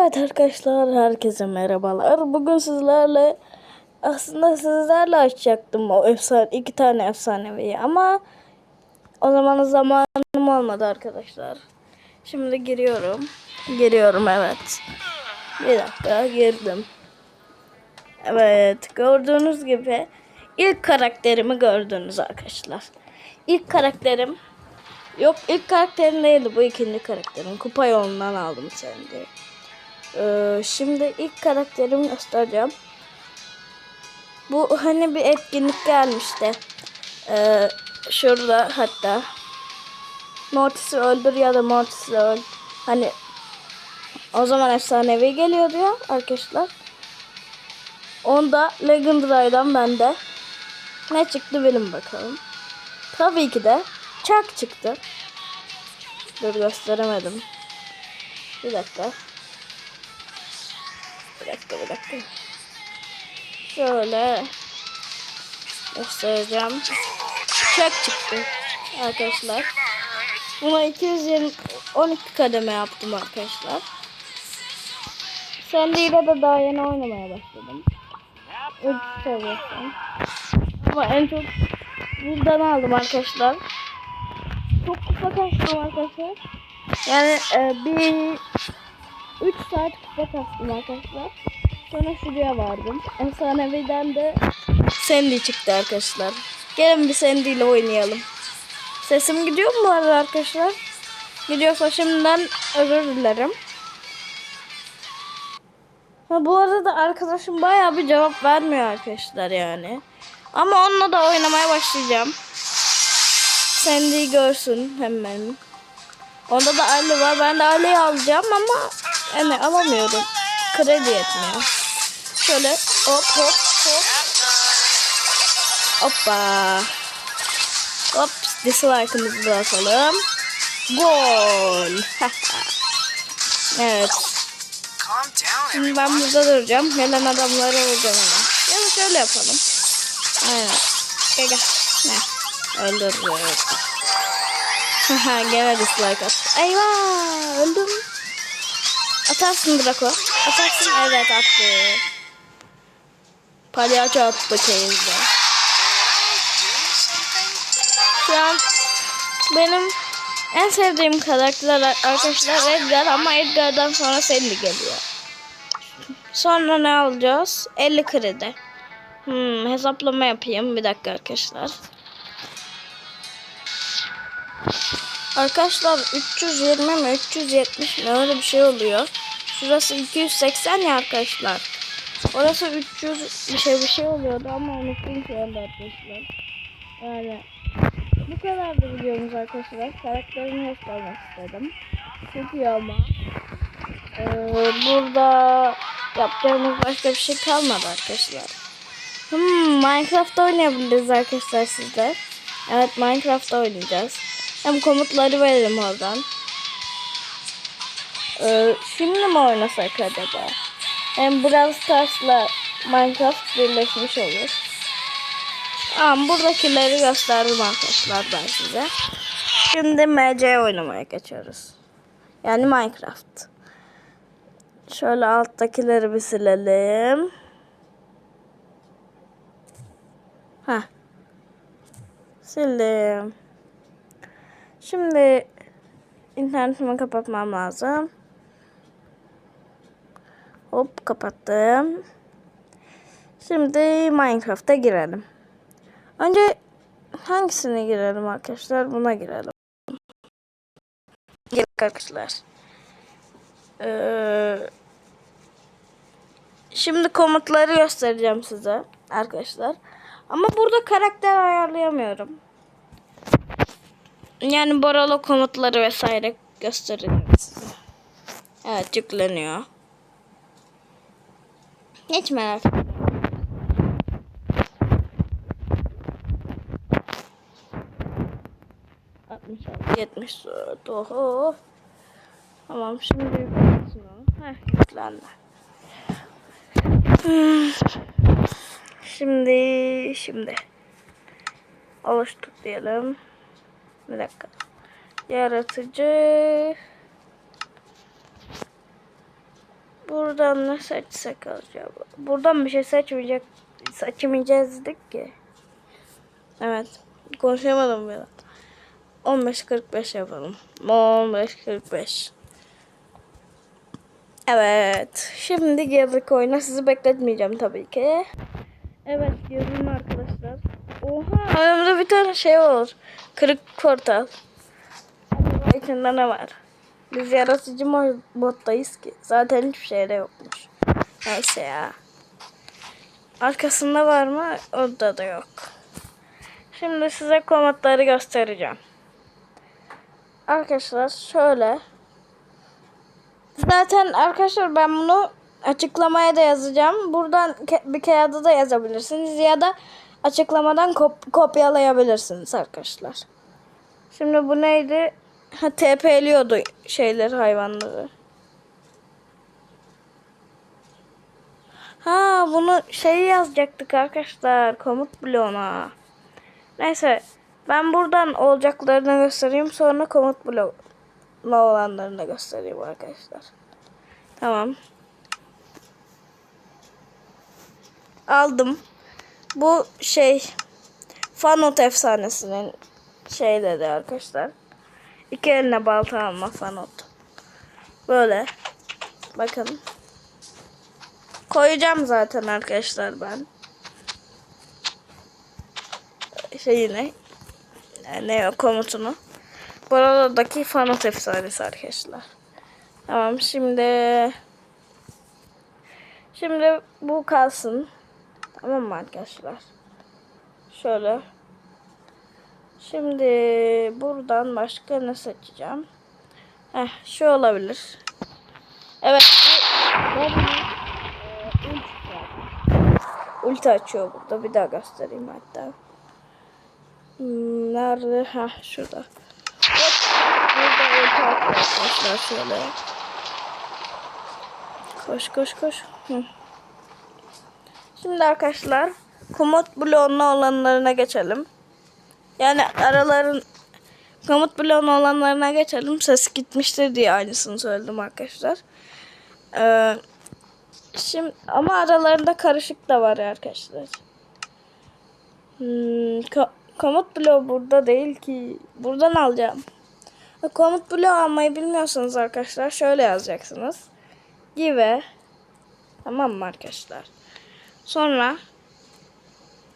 Evet arkadaşlar herkese merhabalar. Bugün sizlerle aslında sizlerle açacaktım o efsane iki tane efsanevi ama o zaman zamanım olmadı arkadaşlar. Şimdi giriyorum. Giriyorum evet. Bir dakika girdim. Evet gördüğünüz gibi ilk karakterimi gördünüz arkadaşlar. İlk karakterim Yok ilk karakterim değildi bu ikinci karakterim. Kupa yolundan aldım seni. Ee, şimdi ilk karakterimi göstereceğim. Bu hani bir etkinlik gelmişti. Ee, şurada hatta. Mortis'i öldür ya da Mortis'i öl. Hani o zaman efsanevi geliyordu ya arkadaşlar. Onda Legendary'dan bende. Ne çıktı benim bakalım. Tabii ki de Çak çıktı. Dur gösteremedim. Bir dakika. Bir dakika bir dakika. Şöyle göstereceğim. Çak çıktı arkadaşlar. Buna 220 12 kademe yaptım arkadaşlar. Sandy'yle de daha yeni oynamaya başladım. 3 seviyesi. Ama en çok buradan aldım arkadaşlar. Çok kupa kastım arkadaşlar. Yani e, bir 3 saat kupa kastım arkadaşlar. Sonra şuraya vardım. Efsaneviden de Sandy çıktı arkadaşlar. Gelin bir Sandy ile oynayalım. Sesim gidiyor mu arada arkadaşlar? Gidiyorsa şimdiden özür dilerim. Ha, bu arada arkadaşım bayağı bir cevap vermiyor arkadaşlar yani. Ama onunla da oynamaya başlayacağım. Sandy'yi görsün hemen. Onda da Ali var. Ben de Ali'yi alacağım ama yani alamıyorum. Kredi yetmiyor. Şöyle hop hop hop. Hoppa. Hop dislike'ımızı da atalım. Gol. evet. Şimdi ben burada duracağım. Gelen adamları vuracağım hemen. Ya da şöyle yapalım. Aynen. Gel gel. Ne? Haha gene dislike attı. Eyvah öldüm. Atarsın Draco. Atarsın evet attı. Palyaço attı keyifle. Şu an benim en sevdiğim karakter arkadaşlar Edgar ama Edgar'dan sonra Sandy geliyor. Sonra ne alacağız? 50 kredi. Hmm, hesaplama yapayım bir dakika arkadaşlar. Arkadaşlar 320 mi 370 mi öyle bir şey oluyor. Şurası 280 ya arkadaşlar. Orası 300 bir şey bir şey oluyordu ama unuttum şu anda arkadaşlar. Yani bu kadar da videomuz arkadaşlar. Karakterimi göstermek istedim. Çok iyi ama. Ee, burada yapacağımız başka bir şey kalmadı arkadaşlar. Hmm, Minecraft oynayabiliriz arkadaşlar sizler. Evet Minecraft oynayacağız. Hem komutları verelim oradan. Ee, şimdi mi oynasak acaba? Hem Brawl Stars'la Minecraft birleşmiş olur. Tamam buradakileri gösterdim arkadaşlar ben size. Şimdi MC oynamaya geçiyoruz. Yani Minecraft. Şöyle alttakileri bir silelim. Heh. Sildim. Şimdi internetimi kapatmam lazım. Hop kapattım. Şimdi Minecraft'a girelim. Önce hangisine girelim arkadaşlar? Buna girelim. Gelin arkadaşlar. Ee, şimdi komutları göstereceğim size arkadaşlar. Ama burada karakter ayarlayamıyorum. Yani Boralo komutları vesaire göstereceğim size. Evet yükleniyor. Hiç merak etme. Altmış altı, yetmiş dört. Oho. Tamam şimdi yüklensin. Heh yüklendi. Hmm. Şimdi şimdi oluştur diyelim. Bir dakika. Yaratıcı Buradan ne seçsek acaba? Buradan bir şey seçmeyecek, seçmeyeceğiz dedik ki. Evet. Konuşamadım biraz. 15.45 yapalım. 15.45. Evet. Şimdi girdik oyuna. Sizi bekletmeyeceğim tabii ki. Evet girdim arkadaşlar. Oha önümde bir tane şey var. Kırık portal. İçinde ne var? Biz yaratıcı mo- moddayız ki. Zaten hiçbir şey de yokmuş. Neyse ya. Arkasında var mı? Orada da yok. Şimdi size komutları göstereceğim. Arkadaşlar şöyle. Zaten arkadaşlar ben bunu açıklamaya da yazacağım. Buradan bir kağıda da yazabilirsiniz ya da açıklamadan kop- kopyalayabilirsiniz arkadaşlar. Şimdi bu neydi? Ha TP'liyordu şeyler hayvanları. Ha bunu şey yazacaktık arkadaşlar komut bloğuna. Neyse ben buradan olacaklarını göstereyim sonra komut bloğuna olanlarını göstereyim arkadaşlar. Tamam. Aldım. Bu şey Fanot efsanesinin şeyleri arkadaşlar. İki eline balta alma Fanot. Böyle. Bakın. Koyacağım zaten arkadaşlar ben. Şeyini. Ne o komutunu. Buradaki Fanot efsanesi arkadaşlar. Tamam şimdi şimdi bu kalsın. Tamam mı arkadaşlar? Şöyle. Şimdi buradan başka ne seçeceğim? Heh, şu olabilir. Evet. E, ulti, açıyor burada. Bir daha göstereyim hatta. Hmm, nerede? Ha şurada. Burada ulti arkadaşlar şöyle. Koş koş koş. Hı. Şimdi arkadaşlar komut bloğuna olanlarına geçelim. Yani araların komut bloğuna olanlarına geçelim. Ses gitmiştir diye aynısını söyledim arkadaşlar. Ee, şimdi ama aralarında karışık da var arkadaşlar. Hmm, ko- komut bloğu burada değil ki. Buradan alacağım. Komut bloğu almayı bilmiyorsanız arkadaşlar şöyle yazacaksınız. Give Tamam mı arkadaşlar? Sonra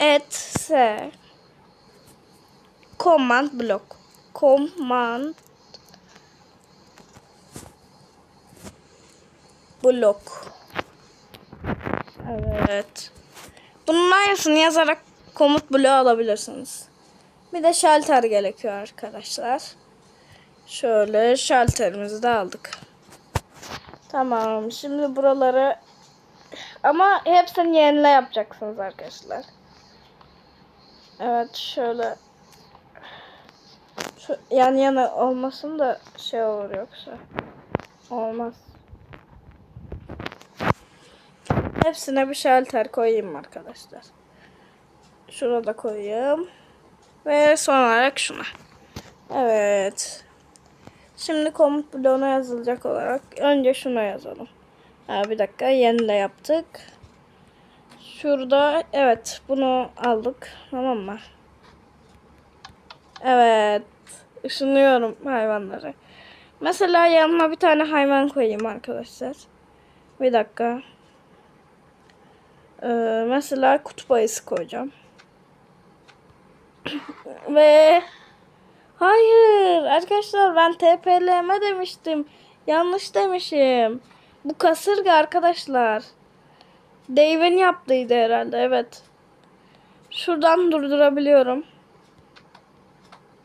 et se command block command block Evet. Bunun aynısını yazarak komut bloğu alabilirsiniz. Bir de şalter gerekiyor arkadaşlar. Şöyle şalterimizi de aldık. Tamam. Şimdi buraları ama hepsini yenile yapacaksınız arkadaşlar. Evet şöyle şu yan yana olmasın da şey olur yoksa olmaz. Hepsine bir şalter koyayım arkadaşlar. Şuna da koyayım. Ve son olarak şuna. Evet. Şimdi komut bloğuna yazılacak olarak önce şuna yazalım. Ha, bir dakika yenile yaptık. Şurada evet bunu aldık. Tamam mı? Evet. Işınlıyorum hayvanları. Mesela yanına bir tane hayvan koyayım arkadaşlar. Bir dakika. Ee, mesela kutup ayısı koyacağım. Ve hayır arkadaşlar ben TPLM demiştim. Yanlış demişim. Bu kasırga arkadaşlar. Dave'in yaptıydı herhalde evet. Şuradan durdurabiliyorum.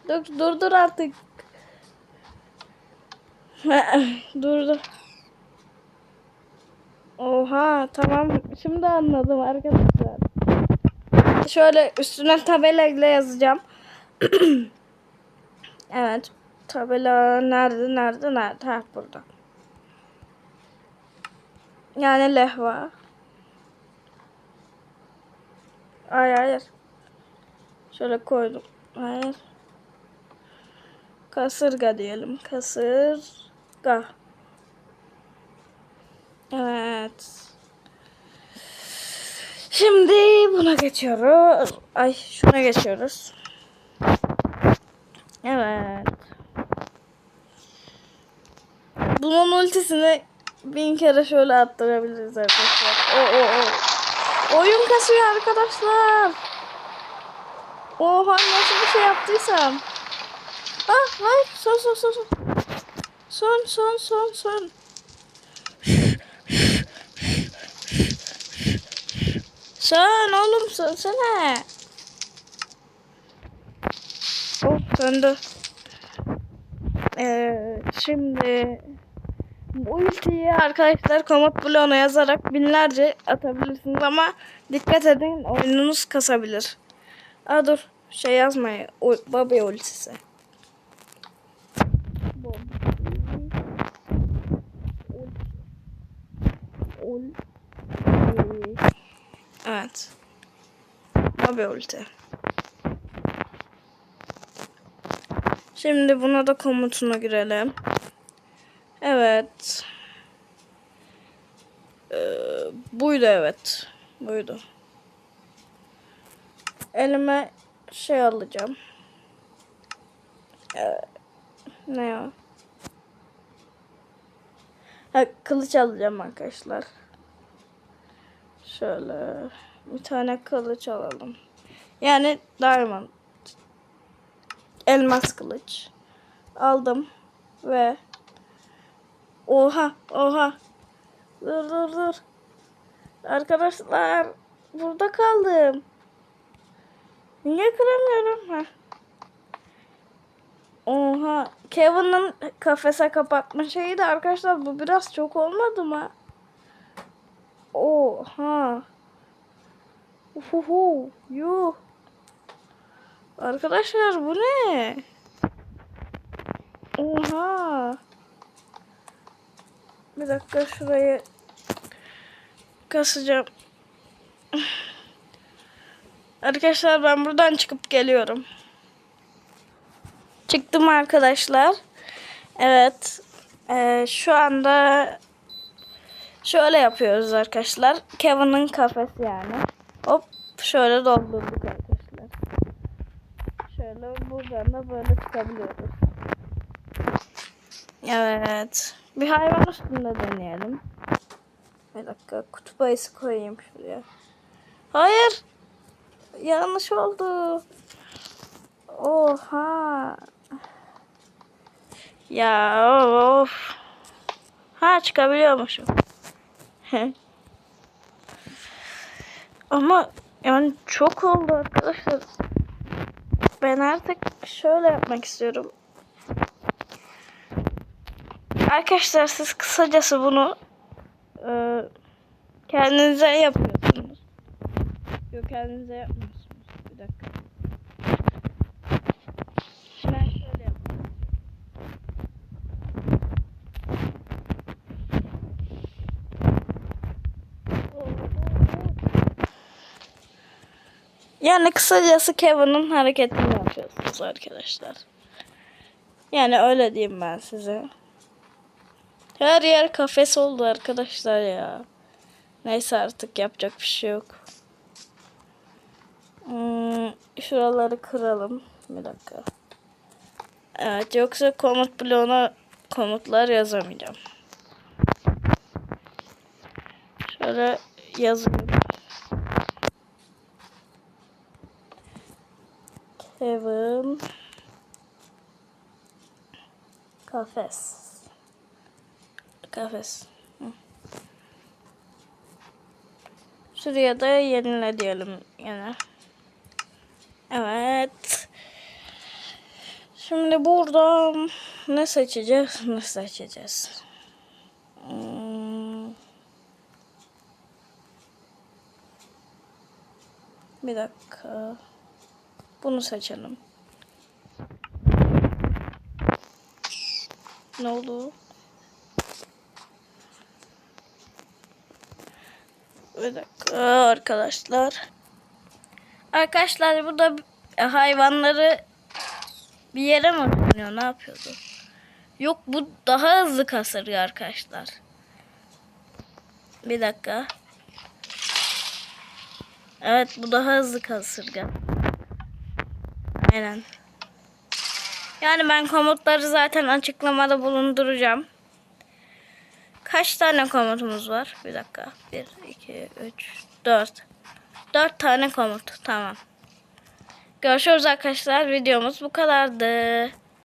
Dur, durdur artık. Durdur. Oha tamam şimdi anladım arkadaşlar. Şöyle üstüne tabelayla yazacağım. evet tabela nerede nerede nerede ha burada. Yani lehva. Hayır hayır. Şöyle koydum. Hayır. Kasırga diyelim. Kasırga. Evet. Şimdi buna geçiyoruz. Ay şuna geçiyoruz. Evet. Bunun ultisini bin kere şöyle attırabiliriz arkadaşlar. O o o. Oyun kasıyor arkadaşlar. Oha nasıl bir şey yaptıysam. Ah hayır son son son son. Son son son son. Sen oğlum sönsene. Oh söndü. Ee, şimdi bu ultiyi arkadaşlar komut bloğuna yazarak binlerce atabilirsiniz ama dikkat edin oyununuz kasabilir. Aa dur şey yazmayın. Bobby ultisi. Evet. Bobby ulti. Şimdi buna da komutuna girelim. Evet. Ee, buydu evet. Buydu. Elime şey alacağım. Ee, ne o? Ha, kılıç alacağım arkadaşlar. Şöyle bir tane kılıç alalım. Yani diamond. Elmas kılıç. Aldım ve oha oha. Dur dur dur. Arkadaşlar burada kaldım. Niye kıramıyorum? Ha. Oha Kevin'ın kafese kapatma şeyi de arkadaşlar bu biraz çok olmadı mı? Oha. Uhuhu, yuh. Arkadaşlar bu ne? Oha. Bir dakika şurayı kasacağım. Arkadaşlar ben buradan çıkıp geliyorum. Çıktım arkadaşlar. Evet. Ee, şu anda şöyle yapıyoruz arkadaşlar. Kevin'ın kafesi yani. Hop şöyle doldurduk arkadaşlar. Şöyle buradan da böyle çıkabiliyoruz. Evet. Bir hayvan üstünde deneyelim. Bir dakika kutup ayısı koyayım şuraya. Hayır. Yanlış oldu. Oha. Ya of. Ha çıkabiliyormuşum. Ama yani çok oldu arkadaşlar. Ben artık şöyle yapmak istiyorum. Arkadaşlar siz kısacası bunu e, kendinize yapıyorsunuz. Yok kendinize yapmıyorsunuz. Bir dakika. Ben şöyle yapıyorum. Yani kısacası Kevin'ın hareketini yapıyorsunuz arkadaşlar. Yani öyle diyeyim ben size. Her yer kafes oldu arkadaşlar ya. Neyse artık yapacak bir şey yok. Hmm, şuraları kıralım. Bir dakika. Evet yoksa komut bloğuna komutlar yazamayacağım. Şöyle yazayım. Kevin Kafes Kafes. Şuraya da yenile diyelim yine. Evet. Şimdi buradan ne seçeceğiz? Ne seçeceğiz? Hmm. Bir dakika. Bunu seçelim. Ne oldu? Bir dakika arkadaşlar. Arkadaşlar burada hayvanları bir yere mi konuyor? Ne yapıyordu? Yok bu daha hızlı kasırıyor arkadaşlar. Bir dakika. Evet bu daha hızlı kasırga. Aynen. Yani ben komutları zaten açıklamada bulunduracağım. Kaç tane komutumuz var? Bir dakika. 1, 2, 3, 4. 4 tane komut. Tamam. Görüşürüz arkadaşlar. Videomuz bu kadardı.